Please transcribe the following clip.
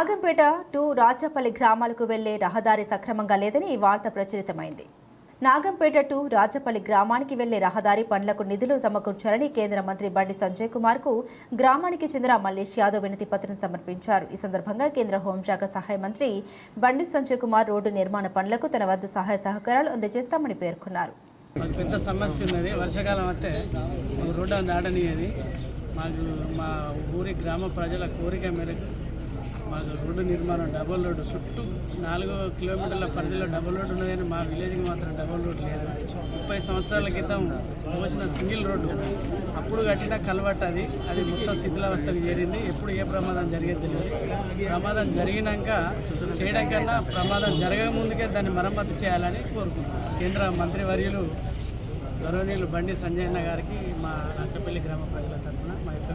Nagampeta to Rachapalli గ్రామాలకు వెళ్ళే రహదారి సక్రమంగా లేదని ఈ వార్త ప్రచురితమైంది. నాగంపేట టు రాచపల్లి గ్రామానికి వెళ్ళే రహదారి పనులకు నిధులు సమకూర్చారని కేంద్ర మంత్రి బండి సంజయ్ కుమార్కు గ్రామానికి చెందిన మల్లేష్ యాదవ్ వినతి పత్రం సమర్పించారు. ఈ సందర్భంగా కేంద్ర హోంశాఖ సహాయ మంత్రి బండి సంజయ్ కుమార్ రోడ్డు నిర్మాణ పనులకు తన వద్ద సహాయ సహకారాలు అందజేస్తామని పేర్కొన్నారు. పెద్ద సమస్య ఉన్నది. వర్షాకాలం వస్తే రోడ్డు మాకు మా ఊరి గ్రామ ప్రజల కోరిక మేరకు మాకు రోడ్డు నిర్మాణం డబుల్ రోడ్డు చుట్టూ నాలుగు కిలోమీటర్ల పరిధిలో డబుల్ రోడ్డు ఉన్నదని మా విలేజ్కి మాత్రం డబుల్ రోడ్డు లేదు. ముప్పై సంవత్సరాల క్రితం పోసిన సింగిల్ రోడ్డు. అప్పుడు కట్టిన కలవట్ అది. అది మొత్తం శిథిలావస్థకు చేరింది. ఎప్పుడు ఏ ప్రమాదం జరిగేది తెలియదు. ప్రమాదం జరిగినాక చేయడం కన్నా ప్రమాదం జరగక ముందుకే దాన్ని మరమ్మతు చేయాలని కోరుకుంటున్నాం. కేంద్ర మంత్రివర్యులు గౌరవనీయులు బండి సంజయ్ గారికి మా రాచపల్లి గ్రామ ప్రజల తరఫున మా యొక్క